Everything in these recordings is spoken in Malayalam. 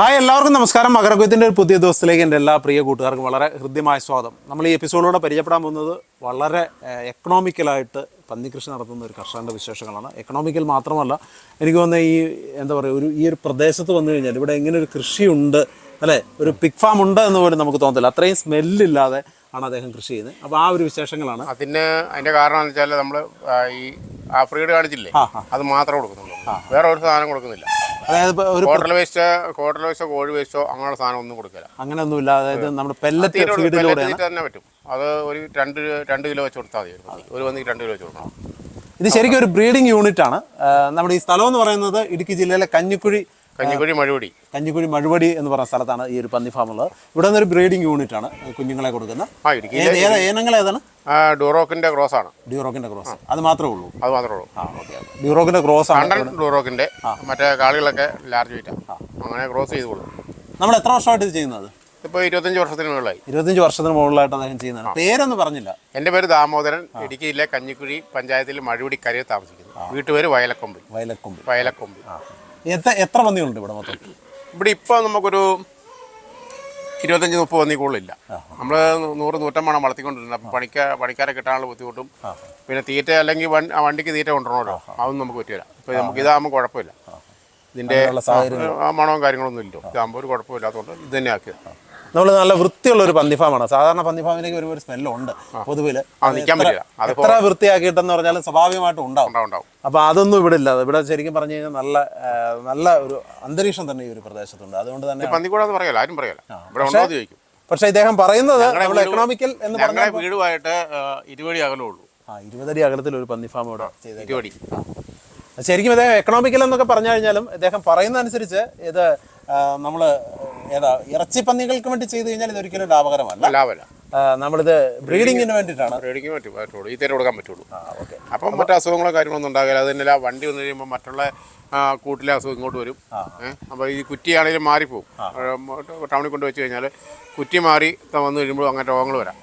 ഹായ് എല്ലാവർക്കും നമസ്കാരം. മകരകുത്തിന്റെ ഒരു പുതിയ ദിവസത്തിലേക്ക് എന്റെ എല്ലാ പ്രിയ കൂട്ടുകാർക്കും വളരെ ഹൃദ്യമായ സ്വാഗതം. നമ്മൾ ഈ എപ്പിസോഡിലൂടെ പരിചയപ്പെടാൻ പോകുന്നത് വളരെ എക്കണോമിക്കലായിട്ട് പന്നികൃഷി നടത്തുന്ന ഒരു കർഷകന്റെ വിശേഷങ്ങളാണ്. എക്കണോമിക്കൽ മാത്രമല്ല എനിക്ക് തോന്നുന്ന ഈ എന്താ പറയുക ഒരു ഈ ഒരു പ്രദേശത്ത് വന്നു കഴിഞ്ഞാൽ ഇവിടെ ഇങ്ങനെ ഒരു കൃഷിയുണ്ട് അല്ലേ? ഒരു പിക് ഫാം ഉണ്ട് എന്ന് പോലും നമുക്ക് തോന്നത്തില്ല. അത്രയും സ്മെല്ലില്ലാതെ ആണ് അദ്ദേഹം കൃഷി ചെയ്യുന്നത്. അപ്പോൾ ആ ഒരു വിശേഷങ്ങളാണ്. അതിന് അതിന്റെ കാരണം എന്ന് വെച്ചാൽ നമ്മൾ ഈ ആഫ്രിക്കയുടെ കാണിച്ചില്ലേ. അത് മാത്രമേ കൊടുക്കുന്നുള്ളൂ. വേറെ ഒരു സാധനം കൊടുക്കുന്നില്ല. അതായത് ഒരു ഹോട്ടൽ വേസ്റ്റ് ഹോട്ടൽ വേസ്റ്റോ കോഴി വേസ്റ്റോ അങ്ങനെയുള്ള സാധനം ഒന്നും കൊടുക്കില്ല. അങ്ങനെ ഒന്നുമില്ല അതായത് നമ്മുടെ പെല്ലറ്റ് ഫീഡിലൂടെ തന്നെ പറ്റും. അത് ഒരു രണ്ട് രണ്ട് കിലോ വെച്ച് കൊടുത്താൽ മതി. ഒരു വന്നിക്ക് രണ്ട് കിലോ വെച്ച് കൊടുക്കണം. ഇത് ശരിക്കും ഒരു ബ്രീഡിംഗ് യൂണിറ്റ് ആണ്. നമ്മുടെ ഈ സ്ഥലം എന്ന് പറയുന്നത് ഇടുക്കി ജില്ലയിലെ കഞ്ഞിക്കുഴി കഞ്ഞിക്കുഴി മഴുപടി കഞ്ഞിക്കുഴി മഴുപടി എന്ന് പറയുന്ന സ്ഥലത്താണ് ഈ ഒരു പന്നി ഫാം ഉള്ളത്. ഇവിടെ നിന്നൊരു ബ്രീഡിംഗ് യൂണിറ്റ് ആണ് കുഞ്ഞുങ്ങളെ കൊടുക്കുന്നത്. ഏതാണ്? ആ ഡൂറോക്കിന്റെ ക്രോസ് ആണ്. ഡ്യൂറോക്കിന്റെ ക്രോസ് അത് മാത്രമേ ഉള്ളൂ. അത് മാത്രമേ ഉള്ളൂ. ആ ഓക്കെ. ഡ്യൂറോക്കിന്റെ ക്രോസ് ആണ്. കണ്ടൻ ഡൂറോക്കിന്റെ മറ്റേ കാളികളൊക്കെ ലാർജ് വെയിറ്റാ അങ്ങനെ ക്രോസ് ചെയ്ത് കൊടുക്കും. നമ്മൾ എത്ര വർഷമായിട്ട് ഇത് ചെയ്യുന്നത്? ഇപ്പോൾ ഇരുപത്തഞ്ച് വർഷത്തിന് മുകളിലായി. ഇരുപത്തഞ്ച് വർഷത്തിന് മുകളിലായിട്ട് അദ്ദേഹം ചെയ്യുന്നതാണ് പേരൊന്നും പറഞ്ഞില്ല. എന്റെ പേര് ദാമോദരൻ. ഇടുക്കി ജില്ലയിലെ കഞ്ഞിക്കുഴി പഞ്ചായത്തിൽ മഴുപടി കരയിൽ താമസിക്കുന്നു. വീട്ടുപേര് വയലക്കൊമ്പ് വയലക്കൊമ്പ് വയലക്കൊമ്പ് എത്ര എത്ര പന്നികളുണ്ട് ഇവിടെ മൊത്തം? ഇവിടെ ഇപ്പോൾ നമുക്കൊരു ഇരുപത്തഞ്ച് മുപ്പത് വന്നി കൂടുതലില്ല. നമ്മൾ നൂറ് നൂറ്റമ്പണം വളർത്തിക്കൊണ്ടിരുന്നത്. അപ്പം പണിക്കാ പണിക്കാരെ കിട്ടാനുള്ള ബുദ്ധിമുട്ടും. പിന്നെ തീറ്റ അല്ലെങ്കിൽ വണ്ടിക്ക് തീറ്റ കൊണ്ടുവരണമല്ലോ. അതൊന്നും നമുക്ക് പറ്റില്ല ഇപ്പം നമുക്ക് ഇതാകുമ്പോൾ കുഴപ്പമില്ല. ഇതിന്റെ മണവും കാര്യങ്ങളൊന്നും ഇല്ലല്ലോ ഇതാകുമ്പോൾ ഒരു കുഴപ്പമില്ലാത്തതുകൊണ്ട് ഇത് തന്നെ ആക്കിയത്. നമ്മൾ നല്ല വൃത്തിയുള്ള ഒരു പന്നി ഫാമാണ് സാധാരണ പന്നി ഫാമിലേക്ക് ഒരു ഒരു സ്മെല്ലുണ്ട് പൊതുവിൽ. പറ്റില്ല. എത്ര വൃത്തിയാക്കിയിട്ടെന്ന് പറഞ്ഞാലും സ്വാഭാവികമായിട്ടും ഉണ്ടാവും. അപ്പോൾ അതൊന്നും ഇവിടെ ഇല്ല. ഇവിടെ ശരിക്കും പറഞ്ഞു കഴിഞ്ഞാൽ നല്ല നല്ല ഒരു അന്തരീക്ഷം തന്നെ ഈ ഒരു പ്രദേശത്തുണ്ട്. അതുകൊണ്ട് തന്നെ പന്നിക്കൂടാന്ന് ആരും പക്ഷേ ഇദ്ദേഹം പറയുന്നത് നമ്മൾ എക്കണോമിക്കൽ എന്ന് പറഞ്ഞാൽ വീടുമായിട്ട് ആ, ഇരുപടി ഇരുപതടി അകലത്തിൽ ഒരു പന്നി ഫാം ഇവിടെ ശരിക്കും ഇദ്ദേഹം എക്കണോമിക്കൽ എന്നൊക്കെ പറഞ്ഞു കഴിഞ്ഞാലും ഇദ്ദേഹം പറയുന്ന അനുസരിച്ച് ഇത് നമ്മൾ ഏതാ ഇറച്ചിപ്പന്നികൾക്ക് വേണ്ടി ചെയ്തു കഴിഞ്ഞാൽ ഇതൊരിക്കലും ലാഭകരമല്ല. ലാഭമല്ല. ആ, നമ്മളിത് ബ്രീഡിങ്ങിന് വേണ്ടിയിട്ടാണ്. ബ്രീഡിങ്ങിന് പറ്റും പറ്റുള്ളൂ. ഈ തേര് കൊടുക്കാൻ പറ്റുള്ളൂ. ഓക്കെ. അപ്പം മറ്റു അസുഖങ്ങളോ കാര്യങ്ങളൊന്നും ഉണ്ടാകില്ല. അതിനെല്ലാം വണ്ടി വന്നു കഴിയുമ്പോൾ മറ്റുള്ള കൂട്ടിലെ അസുഖം ഇങ്ങോട്ട് വരും. അപ്പോൾ ഈ കുറ്റിയാണെങ്കിലും മാറിപ്പോവും. ടൗണിൽ കൊണ്ട് വെച്ച് കഴിഞ്ഞാൽ കുറ്റി മാറി വന്നു കഴിയുമ്പോൾ അങ്ങനെ രോഗങ്ങൾ വരാം.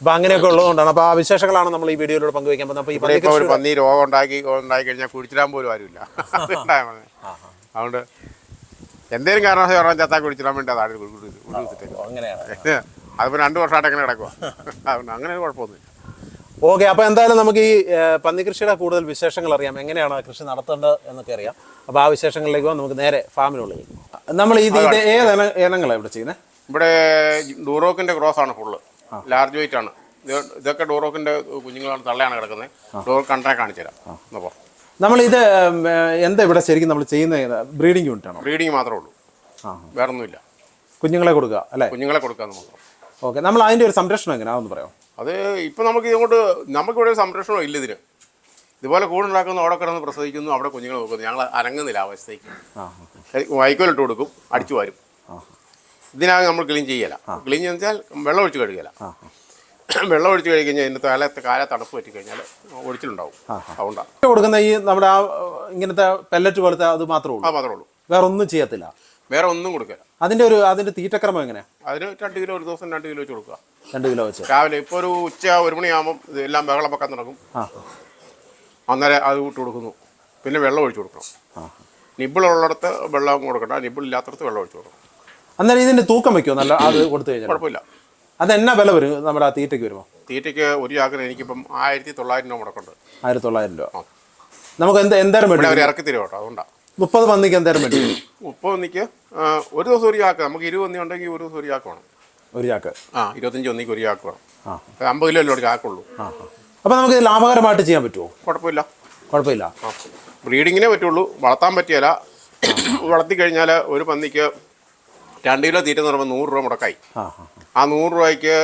അപ്പൊ അങ്ങനെയൊക്കെ ഉള്ളതുകൊണ്ടാണ്. അപ്പോൾ ആ വിശേഷങ്ങളാണ് നമ്മൾ ഈ വീഡിയോയിലൂടെ പങ്കുവയ്ക്കാൻ പോകുന്നത്. അപ്പോൾ ഇപ്പോൾ ഒരു പന്നി രോഗം ഉണ്ടാക്കി ഉണ്ടാക്കി കഴിഞ്ഞാൽ കുടിച്ചിടാൻ പോലും ആരുമില്ല. അതുകൊണ്ട് എന്തേലും കാരണവശാൽ പറഞ്ഞാൽ ചത്താക്കി കുടിച്ചിടാൻ വേണ്ടി അതാണ് കുടിച്ചിട്ടേക്ക് അങ്ങനെയാണ്. അതിപ്പോൾ രണ്ട് വർഷമായിട്ട് അങ്ങനെ കിടക്കുക അതുകൊണ്ട് അങ്ങനെ ഒരു കുഴപ്പമൊന്നുമില്ല. ഓക്കെ അപ്പൊ എന്തായാലും നമുക്ക് ഈ പന്നി കൃഷിയുടെ കൂടുതൽ വിശേഷങ്ങൾ അറിയാം. എങ്ങനെയാണ് ആ കൃഷി നടത്തേണ്ടത് എന്നൊക്കെ അറിയാം. അപ്പൊ ആ വിശേഷങ്ങളിലേക്ക് പോകാം. നമുക്ക് നേരെ ഫാമിനുള്ളിൽ നമ്മൾ ഈ ഇത് ഏത് ഇന- ഇനങ്ങളാണ് ഇവിടെ ചെയ്യുന്നത് ഇവിടെ ഡൂറോക്കിന്റെ ക്രോസ് ആണ് ഫുള്ള് ലാർജ് വെയിറ്റ് ആണ്. ഇതൊക്കെ ഡൂറോക്കിന്റെ കുഞ്ഞുങ്ങളാണ് തള്ളയാണ് കിടക്കുന്നത്. ഡോർ കണ്ടാ കാണിച്ചു തരാം അപ്പോൾ നമ്മൾ ഇത് എന്താ ഇവിടെ ശരിക്കും നമ്മൾ ചെയ്യുന്ന ബ്രീഡിംഗ് യൂണിറ്റാണ്? ആണോ ബ്രീഡിങ് മാത്രമേ ഉള്ളൂ. ആ വേറെ ഒന്നുമില്ല കുഞ്ഞുങ്ങളെ കൊടുക്കുക അല്ലേ? കുഞ്ഞുങ്ങളെ കൊടുക്കുക മാത്രം. ഓക്കെ നമ്മൾ അതിന്റെ ഒരു സംരക്ഷണം എങ്ങനെയാ ഒന്ന് പറയാം അത് ഇപ്പം നമുക്ക് ഇതുകൊണ്ട് നമുക്കിവിടെ ഒരു സംരക്ഷണം ഇല്ല ഇതിന്. ഇതുപോലെ കൂടുണ്ടാക്കുന്നു അവിടെ കിടന്ന് പ്രസവിക്കുന്നു അവിടെ കുഞ്ഞുങ്ങൾ നോക്കുന്നു. ഞങ്ങൾ അനങ്ങുന്നില്ല ആ അവസ്ഥയ്ക്ക്. വൈക്കോലിട്ട് കൊടുക്കും അടിച്ചു വരും. ഇതിനകം നമ്മൾ ക്ലീൻ ചെയ്യല. ക്ലീൻ വെച്ചാൽ വെള്ളം ഒഴിച്ച് കഴുകല. വെള്ളം ഒഴിച്ച് കഴിഞ്ഞാൽ ഇതിന്റെ കാലത്ത് കാല തണുപ്പ് പറ്റി കഴിഞ്ഞാൽ ഒഴിച്ചിലുണ്ടാവും. അതുകൊണ്ടാണ് കൊടുക്കുന്ന ഈ നമ്മുടെ ആ ഇങ്ങനത്തെ പെല്ലറ്റ് പോലത്തെ അത് മാത്രമേ ഉള്ളൂ? മാത്രമേ ഉള്ളൂ. വേറെ ഒന്നും ചെയ്യത്തില്ല? വേറെ ഒന്നും കൊടുക്കില്ല. അതിന്റെ ഒരു അതിന്റെ തീറ്റക്രമം എങ്ങനെയാ? അതിന് രണ്ട് കിലോ ഒരു ദിവസം രണ്ട് കിലോ വെച്ച് കൊടുക്കുക. രണ്ട് കിലോ വെച്ച്. രാവിലെ ഇപ്പോൾ ഒരു ഉച്ച ഒരു മണിയാകുമ്പോൾ ഇതെല്ലാം ബഹളം വെക്കാൻ നടക്കും ആ. അന്നേരം അത് ഇട്ട് കൊടുക്കുന്നു. പിന്നെ വെള്ളം ഒഴിച്ചു കൊടുക്കണം. നിബിളുള്ളിടത്ത് വെള്ളം കൊടുക്കണ്ട. നിബിളില്ലാത്തടത്ത് വെള്ളം ഒഴിച്ചു കൊടുക്കണം. അന്നേരം ഇതിന്റെ തൂക്കം വെക്കുമോ നല്ല അത് കൊടുത്തു കഴിഞ്ഞാൽ കുഴപ്പമില്ല. അത് എന്നാ വില വരും? നമ്മുടെ ആ തീറ്റയ്ക്ക് വരുമോ തീറ്റയ്ക്ക് ഒരു ചാക്കിന് എനിക്കിപ്പം ആയിരത്തി തൊള്ളായിരം രൂപ മുടക്കുണ്ട് ആയിരത്തി തൊള്ളായിരം രൂപ. നമുക്ക് എന്ത് എന്തായാലും ഇവിടെ മേടിക്കും അവർ ഇറക്കി തരും കേട്ടോ അതുകൊണ്ടാണ് മുപ്പത് പന്നിക്ക് എന്തായാലും മേടിക്കും മുപ്പത് പന്നിക്ക് ഒരു ദിവസം ഒരു ചാക്ക് നമുക്ക് ഇരുപത് ഒന്നി ഉണ്ടെങ്കിൽ ഒരു ദിവസം ഒരു ചാക്ക് വേണം. ഒരു ചാക്ക്. ആ ഇരുപത്തഞ്ച് ഒന്നിക്ക് ഒരു ചാക്ക് വേണം. അമ്പത് കിലോ അല്ലേ ഒരു ചാക്കുള്ളൂ. ആ അപ്പോൾ നമുക്ക് ലാഭകരമായിട്ട് ചെയ്യാൻ പറ്റുമോ കുഴപ്പമില്ല. കുഴപ്പമില്ല. ബ്രീഡിങ്ങിനെ പറ്റുള്ളൂ. വളർത്താൻ പറ്റിയല്ല. വളർത്തി കഴിഞ്ഞാൽ ഒരു പന്നിക്ക് രണ്ട് കിലോ തീറ്റ എന്ന് പറയുമ്പോൾ നൂറ് രൂപ മുടക്കായി. ആ നൂറ് രൂപയ്ക്ക്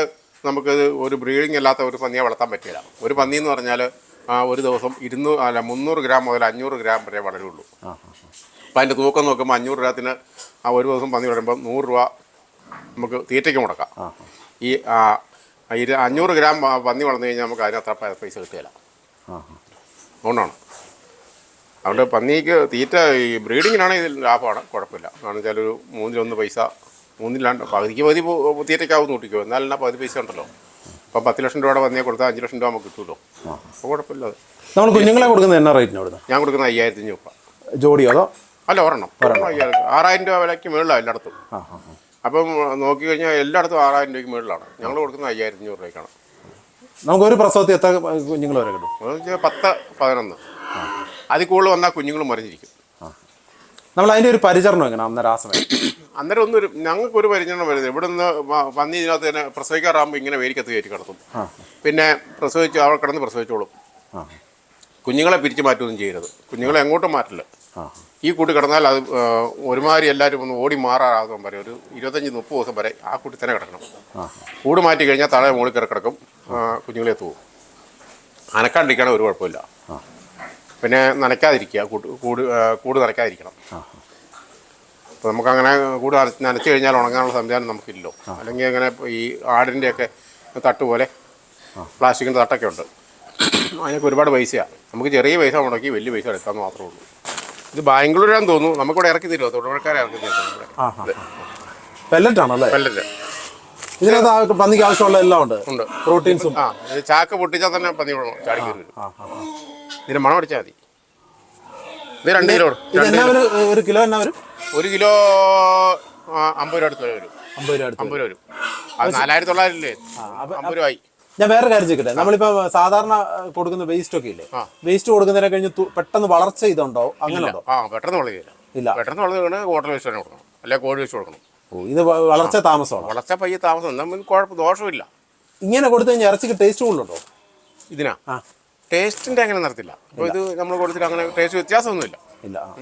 നമുക്ക് ഒരു ബ്രീഡിംഗ് അല്ലാത്ത ഒരു പന്നിയെ വളർത്താൻ പറ്റില്ല. ഒരു പന്നി എന്ന് പറഞ്ഞാൽ ഒരു ദിവസം ഇരുന്നൂറ് അല്ല മുന്നൂറ് ഗ്രാം മുതൽ അഞ്ഞൂറ് ഗ്രാം വരെ വളരുള്ളൂ. അപ്പം അതിന്റെ തൂക്കം നോക്കുമ്പോൾ അഞ്ഞൂറ് രൂപത്തിന് ആ ഒരു ദിവസം പന്നി വളരുമ്പോൾ നൂറ് രൂപ നമുക്ക് തീറ്റയ്ക്ക് മുടക്കാം. ഈ ഇരു അഞ്ഞൂറ് ഗ്രാം പന്നി വളർന്നു കഴിഞ്ഞാൽ നമുക്ക് അതിനത്ര അത്ര പൈസ കിട്ടുകയില്ല. അതുകൊണ്ടാണ്. അതുകൊണ്ട് പന്നിക്ക് തീറ്റ ഈ ബ്രീഡിങ്ങിനാണെങ്കിൽ ഇതിൽ ലാഭമാണ്. കുഴപ്പമില്ല. കാരണം വെച്ചാൽ ഒരു മൂന്നിലൊന്ന് പൈസ മൂന്നിലാണ്ട് പകുതിക്ക് പകുതി തീറ്റയ്ക്കാവും കൂട്ടിക്കോ എന്നാലും ആ പകുതി പൈസ ഉണ്ടല്ലോ. അപ്പം പത്ത് ലക്ഷം രൂപയുടെ പന്നിയെ കൊടുത്താൽ അഞ്ച് ലക്ഷം രൂപ നമുക്ക് കിട്ടുമല്ലോ. അപ്പോൾ കുഴപ്പമില്ല അത്. നമ്മൾ കുഞ്ഞുങ്ങളെ കൊടുക്കുന്നത് എന്നാ റേറ്റിന് കൊടുക്കുന്നത്? ഞാൻ കൊടുക്കുന്ന അയ്യായിരത്തി അഞ്ഞൂറ് രൂപ. ജോഡിയോ അതോ? അല്ല ഒരെണ്ണം. അയ്യായിരം. ആറായിരം രൂപ വിലയ്ക്ക് മുകളിലാണ് എല്ലായിടത്തും. അപ്പം നോക്കി കഴിഞ്ഞാൽ എല്ലായിടത്തും ആറായിരം രൂപയ്ക്ക് മുകളിലാണ് ഞങ്ങൾ കൊടുക്കുന്നത് അയ്യായിരത്തി അഞ്ഞൂറ് രൂപയ്ക്കാണ്. നമുക്ക് ഒരു പ്രസവത്തിൽ എത്ര കുഞ്ഞുങ്ങൾ വരെ കിട്ടും? പത്ത് പതിനൊന്ന്. അതിൽ കൂടുതൽ വന്നാൽ കുഞ്ഞുങ്ങൾ മറിഞ്ഞിരിക്കും. നമ്മൾ അതിന്റെ ഒരു പരിചരണം എങ്ങനെ? അന്നേരം ആ സമയം. അന്നേരം ഒന്നും ഒരു ഞങ്ങൾക്ക് ഒരു പരിചരണം വരുന്നത്. ഇവിടെ നിന്ന് പന്നി ഇതിനകത്ത് തന്നെ പ്രസവിക്കാറാകുമ്പോൾ ഇങ്ങനെ വേലിക്കത്ത് കയറ്റി കിടത്തും. പിന്നെ പ്രസവിച്ച് അവൾ കിടന്ന് പ്രസവിച്ചോളും. കുഞ്ഞുങ്ങളെ പിരിച്ചു മാറ്റുകയൊന്നും ചെയ്യരുത്. കുഞ്ഞുങ്ങളെ എങ്ങോട്ടും മാറ്റില്ല. ഈ കൂട്ടി കിടന്നാൽ അത് ഒരുമാതിരി എല്ലാവരും ഒന്ന് ഓടി മാറാറാകും വരെ. ഒരു ഇരുപത്തഞ്ച് മുപ്പത് ദിവസം വരെ ആ കൂട്ടി തന്നെ കിടക്കണം. കൂട് മാറ്റി കഴിഞ്ഞാൽ താഴെ മുകളിൽ കയറി കിടക്കും. കുഞ്ഞുങ്ങളെ തൂവും അനക്കാണ്ടിരിക്കണം ഒരു കുഴപ്പമില്ല. പിന്നെ നനയ്ക്കാതിരിക്കുക കൂട് കൂട് കൂട് നനയ്ക്കാതിരിക്കണം. അപ്പോൾ നമുക്കങ്ങനെ കൂട് നനച്ച് നനച്ച് കഴിഞ്ഞാൽ ഉണങ്ങാനുള്ള സംവിധാനം നമുക്കില്ലല്ലോ അല്ലെങ്കിൽ അങ്ങനെ ഈ ആടിന്റെയൊക്കെ തട്ട് പോലെ പ്ലാസ്റ്റിക്കിന്റെ തട്ടൊക്കെ ഉണ്ട്. അതിനൊക്കെ ഒരുപാട് പൈസയാണ് നമുക്ക് ചെറിയ പൈസ മുടക്കി വലിയ പൈസ എടുക്കാമെന്ന് മാത്രമേ ഉള്ളൂ. ഇത് ബാംഗ്ലൂരാന്ന് തോന്നുന്നു. നമുക്കിവിടെ ഇറക്കി തരുമോ? തൊഴിലുറക്കാരെ ഇറക്കി തരുമോ? പെല്ലറ്റ്. ഇതിനകത്ത് പന്നിക്ക് ആവശ്യമുള്ള എല്ലാം ഉണ്ട്. പ്രോട്ടീൻസും. ആ ചാക്ക് പൊട്ടിച്ചാൽ തന്നെ പന്നി ചാടി വരും. ഇതിന് മണം അടിച്ചാൽ മതി. ഇത് രണ്ട് കിലോ ഒരു കിലോ എന്നാ വരും? ഒരു കിലോ അമ്പത് രൂപ അടുത്ത് വരും അമ്പത് രൂപ അടുത്ത് അമ്പത് രൂപ വരും. അത് നാലായിരത്തി തൊള്ളായിരം ഇല്ലേ അമ്പത് രൂപ ആയി ഞാൻ വേറെ കാര്യം ചോദിക്കട്ടെ. നമ്മളിപ്പോ സാധാരണ കൊടുക്കുന്ന വേസ്റ്റ് ഒക്കെ ഇല്ലേ? വേസ്റ്റ് കൊടുക്കുന്നതിനെ കഴിഞ്ഞ് പെട്ടെന്ന് വളർച്ച ഇതുണ്ടോ? അങ്ങനെ ഉണ്ടോ ആ പെട്ടെന്ന് വളരുകയില്ല ഇല്ല. പെട്ടെന്ന് വളരുകയാണ് വേസ്റ്റ് തന്നെ കൊടുക്കണം. അല്ലെ കോഴി വേസ്റ്റ് കൊടുക്കണം. ഇത് വളർച്ച താമസമാണ്? വളർച്ച പയ്യെ താമസം. കുഴപ്പം ദോഷമില്ല ഇങ്ങനെ കൊടുത്തു കഴിഞ്ഞാൽ ഇറച്ചിക്ക് ടേസ്റ്റ് കൂടുതലുണ്ടോ? ഇതിനാ? ആ. ടേസ്റ്റിന്റെ അങ്ങനെ നടത്തില്ല. അപ്പോൾ ഇത് നമ്മൾ കൊടുത്തിട്ട് അങ്ങനെ ടേസ്റ്റ് വ്യത്യാസമൊന്നുമില്ല. ഇല്ല.